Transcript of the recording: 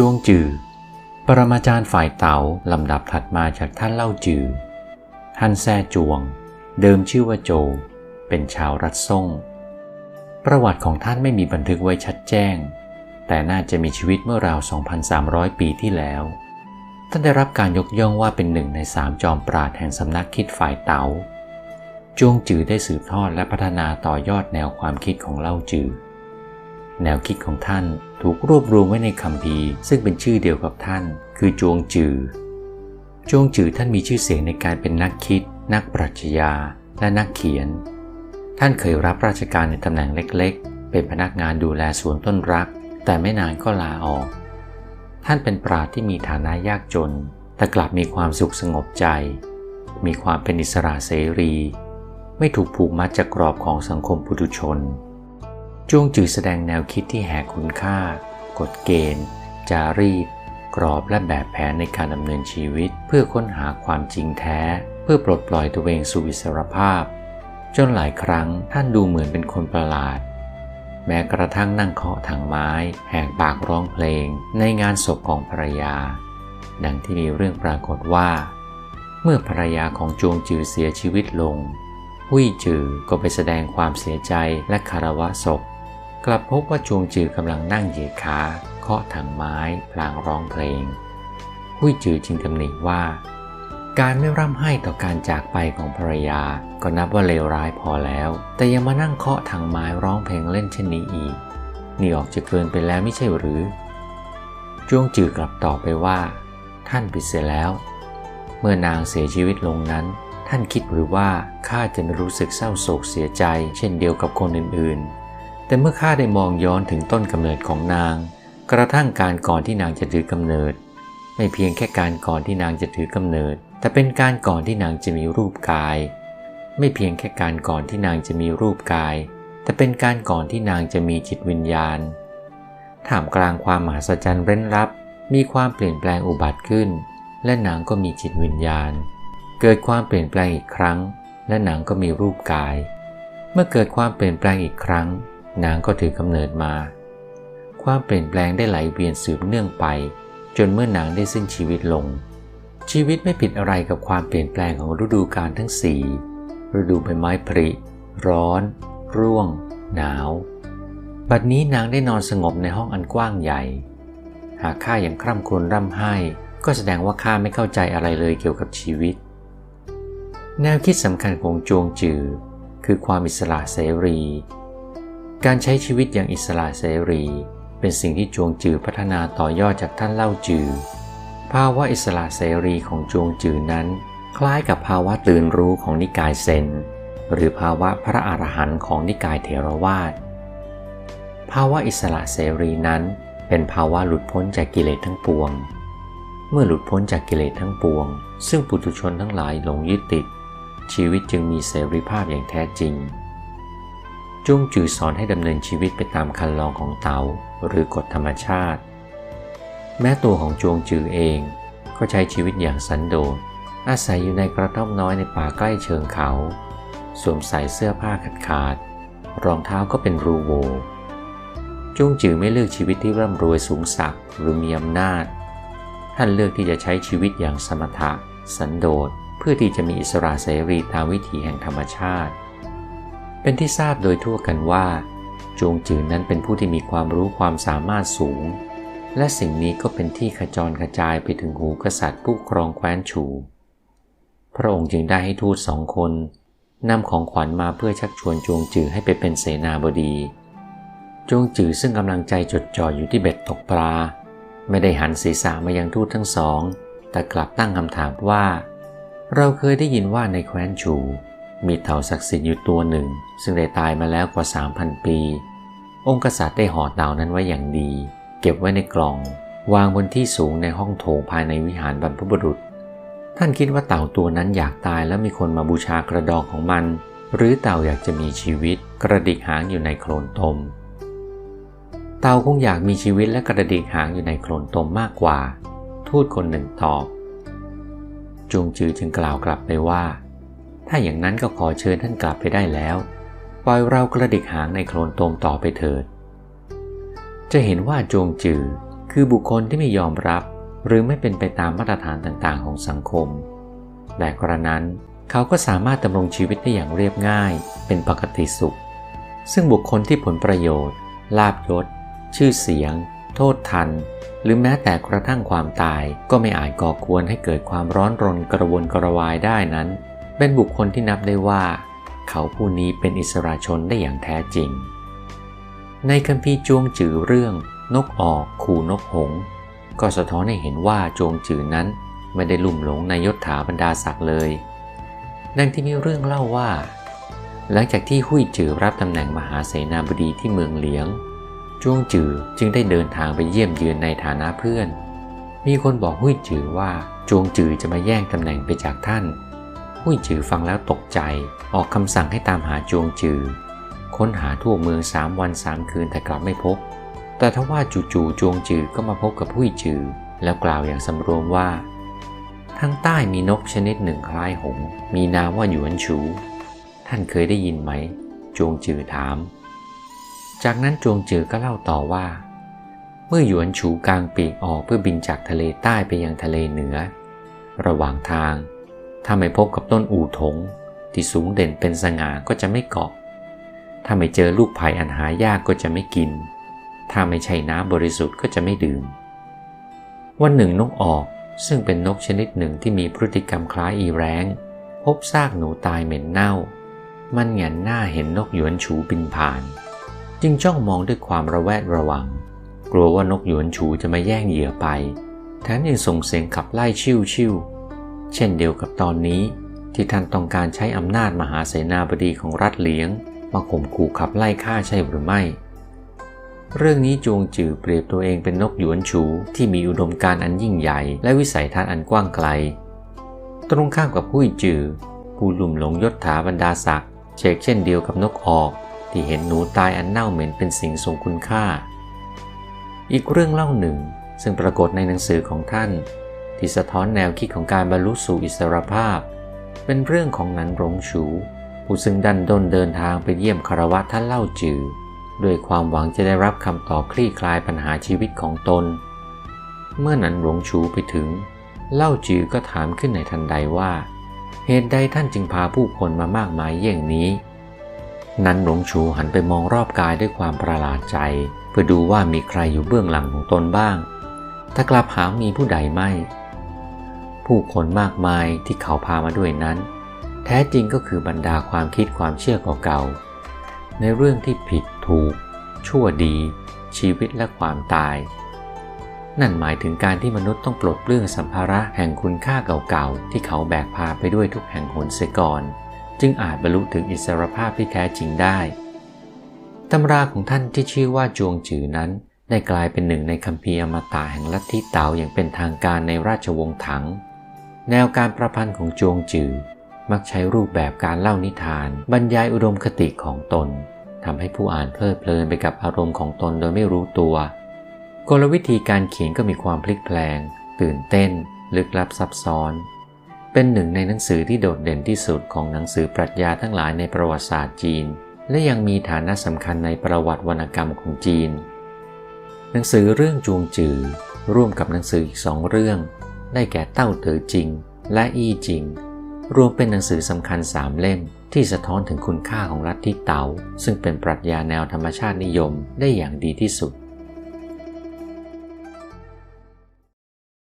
จวงจือ ปรมาจารย์ฝ่ายเต๋าลำดับถัดมาจากท่านเล่าจือ ท่านแซ่จวง เดิมชื่อว่าโจ เป็นชาวรัดซ่ง ประวัติของท่านไม่มีบันทึกไว้ชัดแจ้ง แต่น่าจะมีชีวิตเมื่อราว 2,300 ปีที่แล้ว ท่านได้รับการยกย่องว่าเป็นหนึ่งในสามจอมปราดแห่งสำนักคิดฝ่ายเต๋าจวงจือได้สืบทอดและพัฒนาต่อยอดแนวความคิดของเล่าจือ แนวคิดของท่านถูกรวบรวมไว้ในคำพีซึ่งเป็นชื่อเดียวกับท่าน คือจวงจือ จวงจือท่านมีชื่อเสียงในการเป็นนักคิด นักปรัชญา และนักเขียน ท่านเคยรับราชการในตำแหน่งเล็กๆ เป็นพนักงานดูแลสวนต้นรัก แต่ไม่นานก็ลาออก ท่านเป็นปราชญ์ที่มีฐานะยากจน แต่กลับมีความสุขสงบใจ มีความเป็นอิสระเสรี ไม่ถูกผูกมัดจากกรอบของสังคมปุถุชน จวงจือแสดงแนวคิดที่แหกคุณค่า กฎเกณฑ์ จารีต กรอบและแบบแผนในการดำเนินชีวิต เพื่อค้นหาความจริงแท้ เพื่อปลดปล่อยตัวเองสู่อิสรภาพ จนหลายครั้งท่านดูเหมือนเป็นคนประหลาด แม้กระทั่งนั่งเคาะถังไม้ แหกปากร้องเพลง ในงานศพของภรรยา ดังที่มีเรื่องปรากฏว่า เมื่อภรรยาของจวงจือเสียชีวิตลง หุยจือก็ไปแสดงความเสียใจและคารวะศพ กลับพบว่าจวงจือกำลังนั่งเหยียดขาเคาะถังไม้พลางร้องเพลงหุยจือจึงตำหนิว่า การไม่ร่ำไห้ต่อการจากไปของภรรยา ก็นับว่าเลวร้ายพอแล้ว แต่ยังมานั่งเคาะถังไม้ร้องเพลงเล่นเช่นนี้อีก นี่ออกจะเกินไปแล้วไม่ใช่หรือจวงจือกลับตอบไปว่า ท่านผิดเสียแล้ว เมื่อนางเสียชีวิตลงนั้น ท่านคิดหรือว่าข้าจะไม่รู้สึกเศร้าโศกเสียใจ เช่นเดียวกับคนอื่นๆ แต่เมื่อข้าได้มองย้อนถึงต้นกำเนิดของนาง กระทั่งการก่อนที่นางจะถือกำเนิด ไม่เพียงแค่การก่อนที่นางจะถือกำเนิด แต่เป็นการก่อนที่นางจะมีรูปกาย ไม่เพียงแค่การก่อนที่นางจะมีรูปกาย แต่เป็นการก่อนที่นางจะมีจิตวิญญาณท่ามกลางความมหัศจรรย์เร้นลับ มีความเปลี่ยนแปลงอุบัติขึ้น และนางก็มีจิตวิญญาณ เกิดความเปลี่ยนแปลงอีกครั้ง และนางก็มีรูปกาย เมื่อเกิดความเปลี่ยนแปลงอีกครั้ง นางก็ถือกำเนิดมา ความเปลี่ยนแปลงได้ไหลเวียนสืบเนื่องไป จนเมื่อนางได้สิ้นชีวิตลง ชีวิตไม่ผิดอะไรกับความเปลี่ยนแปลงของฤดูกาลทั้งสี่ฤดูใบไม้ผลิ ร้อน ร่วง หนาว บัดนี้นางได้นอนสงบในห้องอันกว้างใหญ่ หากข้ายังคร่ำครวญร่ำไห้ ก็แสดงว่าข้าไม่เข้าใจอะไรเลยเกี่ยวกับชีวิต แนวคิดสำคัญของจวงจือ คือความอิสระเสรี การใช้ชีวิตอย่างอิสระเสรี เป็นสิ่งที่จวงจือพัฒนาต่อยอดจากท่านเล่าจือ ภาวะอิสระเสรีของจวงจือนั้น คล้ายกับภาวะตื่นรู้ของนิกายเซน หรือภาวะพระอรหันต์ของนิกายเถรวาท ภาวะอิสระเสรีนั้น เป็นภาวะหลุดพ้นจากกิเลสทั้งปวง เมื่อหลุดพ้นจากกิเลสทั้งปวง ซึ่งปุถุชนทั้งหลายหลงยึดติด ชีวิตจึงมีเสรีภาพอย่างแท้จริง จงจือสอนให้ดำเนินชีวิตไปตามคันลองของเตาหรือกฎธรรมชาติ แม้ตัวของจวงจือเองก็ใช้ชีวิตอย่างสันโดษอาศัยอยู่ในกระท่อมน้อยในป่าใกล้เชิงเขา สวมใส่เสื้อผ้าขาดขาด รองเท้าก็เป็นรูโวจงจือไม่เลือกชีวิตที่ร่ำรวยสูงสักหรือมีอำนาจ ท่านเลือกที่จะใช้ชีวิตอย่างสมถะ สันโดษเพื่อที่จะมีอิสระเสรีตามวิถีแห่งธรรมชาติ เป็นที่ทราบโดยทั่วกันว่าจงจือนั้นเป็นผู้ที่มีความรู้ความสามารถสูง และสิ่งนี้ก็เป็นที่ขจรกระจายไปถึงหูกษัตริย์ผู้ครองแคว้นฉู พระองค์จึงได้ให้ทูตสองคนนำของขวัญมาเพื่อชักชวนจวงจือให้ไปเป็นเสนาบดี จวงจือซึ่งกำลังใจจดจ่ออยู่ที่เบ็ดตกปลา ไม่ได้หันศีรษะมายังทูตทั้งสอง แต่กลับตั้งคำถามว่า เราเคยได้ยินว่าในแคว้นฉูมีเต่าศักดิ์สิทธิ์อยู่ตัวหนึ่ง ซึ่งได้ตายมาแล้วกว่า 3,000 ปี องค์กษัตริย์ได้ห่อเต่านั้นไว้อย่างดี เก็บไว้ในกล่อง วางบนที่สูงในห้องโถงภายในวิหารบรรพบุรุษ ท่านคิดว่าเต่าตัวนั้นอยากตายแล้วมีคนมาบูชากระดองของมัน หรือเต่าอยากจะมีชีวิต กระดิกหางอยู่ในโคลนตม เต่าคงอยากมีชีวิตและกระดิกหางอยู่ในโคลนตมมากกว่า ทูตคนหนึ่งตอบจงจือจึงกล่าวกลับไปว่า ถ้าอย่างนั้นก็ขอเชิญท่านกลับไปได้แล้ว ปล่อยเรากระดิกหางในโคลนตมต่อไปเถิด จะเห็นว่าจงจือคือบุคคลที่ไม่ยอมรับ หรือไม่เป็นไปตามมาตรฐานต่างๆ ของสังคม แต่กระนั้นเขาก็สามารถดำรงชีวิตได้อย่างเรียบง่าย เป็นปกติสุข ซึ่งบุคคลที่ผลประโยชน์ ลาบยศ ชื่อเสียง โทษทัน หรือแม้แต่กระทั่งความตายก็ไม่อาจก่อควรให้เกิดความร้อนรนกระวนกระวายได้นั้น เป็นบุคคลที่นับได้ว่า เขาผู้นี้เป็นอิสระชนได้อย่างแท้จริง ในคัมภีร์จวงจือเรื่องนกออกขู่นกหง ก็สะท้อนให้เห็นว่าจวงจือนั้นไม่ได้ลุ่มหลงในยศถาบรรดาศักดิ์เลย ดังที่มีเรื่องเล่าว่า หลังจากที่หุยจือรับตำแหน่งมหาเสนาบดีที่เมืองเหลียงจวงจือจึงได้เดินทางไปเยี่ยมเยือนในฐานะเพื่อน มีคนบอกหุยจือว่าจวงจือจะมาแย่งตำแหน่งไปจากท่าน หุยจือฟังแล้วตกใจ ออกคำสั่งให้ตามหาจวงจือ ค้นหาทั่วเมืองสามวันสามคืนแต่กลับไม่พบ แต่ทว่าจู่ๆจวงจือก็มาพบกับหุยจือ แล้วกล่าวอย่างสำรวมว่าทางใต้มีนกชนิดหนึ่งคล้ายหง มีนามว่าหยวนฉูท่านเคยได้ยินไหม จวงจือถาม จากนั้นจวงจือก็เล่าต่อว่า เมื่อหยวนฉูกลางปีกออกเพื่อบินจากทะเลใต้ไปยังทะเลเหนือ ระหว่างทาง ถ้าไม่พบกับต้นอู่ถง ที่สูงเด่นเป็นสง่าก็จะไม่เกาะ ถ้าไม่เจอลูกไผ่อันหายากก็จะไม่กิน ถ้าไม่ใช่น้ำบริสุทธิ์ก็จะไม่ดื่ม วันหนึ่งนกออกซึ่งเป็นนกชนิดหนึ่งที่มีพฤติกรรมคล้ายอีแร้ง พบซากหนูตายเหม็นเน่า มันแงนหน้าเห็นนกหยวนฉูบินผ่าน จึงจ้องมองด้วยความระแวดระวัง กลัวว่านกหยวนฉูจะมาแย่งเหยื่อไป แถมยังส่งเสียงขับไล่ชิ่วชิว เช่นเดียวกับตอนนี้ที่ท่านต้องการใช้อำนาจมหาเสนาบดีของรัฐเลียง มาข่มขู่ขับไล่ฆ่าใช่หรือไม่ เรื่องนี้จวงจือเปรียบตัวเองเป็นนกหยวนฉูที่มีอุดมการอันยิ่งใหญ่ และวิสัยทัศน์อันกว้างไกล ตรงข้ามกับผู้จือ ผู้ลุ่มหลงยศถาบรรดาศักดิ์เชกเช่นเดียวกับนกออก ที่เห็นหนูตายอันเน่าเหม็นเป็นสิ่งทรงคุณค่า อีกเรื่องเล่าหนึ่ง ซึ่งปรากฏในหนังสือของท่าน ที่สะท้อนแนวคิดของการบรรลุสู่อิสรภาพ เป็นเรื่องของนันหลงฉูผู้ซึ่งดันด้นเดินทางไปเยี่ยมคารวะท่านเล่าจือด้วยความหวังจะได้รับคำตอบคลี่คลายปัญหาชีวิตของตน เมื่อนั้นหลวงชูไปถึง เล่าจือก็ถามขึ้นในทันใดว่า เหตุใดท่านจึงพาผู้คนมามากมายเยี่ยงนี้ นั้นหลวงชูหันไปมองรอบกายด้วยความประหลาดใจ เพื่อดูว่ามีใครอยู่เบื้องหลังของตนบ้าง ถ้ากลับหามีผู้ใดไม่ ผู้คนมากมายที่เขาพามาด้วยนั้น แท้จริงก็คือบรรดาความคิดความเชื่อเก่าๆในเรื่องที่ผิดถูก ชั่วดี ชีวิตและความตาย นั่นหมายถึงการที่มนุษย์ต้องปลดเปลื้องสัมภาระแห่งคุณค่าเก่าๆที่เขาแบกพาไปด้วยทุกแห่งหนเสียก่อน จึงอาจบรรลุถึงอิสรภาพที่แท้จริงได้ตำราของท่านที่ชื่อว่าจวงจือนั้นได้กลายเป็นหนึ่งในคัมภีร์อมตะแห่งลัทธิเตาอย่างเป็นทางการในราชวงศ์ถัง แนวการประพันธ์ของจวงจือ มักใช้รูปแบบการเล่านิทาน บรรยายอุดมคติของตนทำให้ผู้อ่านเพลิดเพลินไปกับอารมณ์ของตนโดยไม่รู้ตัว กลวิธีการเขียนก็มีความพลิกแปลง ตื่นเต้น ลึกลับซับซ้อน เป็นหนึ่งในหนังสือที่โดดเด่นที่สุดของหนังสือปรัชญาทั้งหลายในประวัติศาสตร์จีน และยังมีฐานะสำคัญในประวัติวรรณกรรมของจีน หนังสือเรื่องจวงจือ ร่วมกับหนังสืออีกสองเรื่อง ได้แก่เต้าเต๋อจริง และอี้จิง รวมเป็นหนังสือสำคัญสามเล่มที่สะท้อนถึงคุณค่าของรัฐที่เต๋าซึ่งเป็นปรัชญาแนวธรรมชาตินิยมได้อย่างดีที่สุด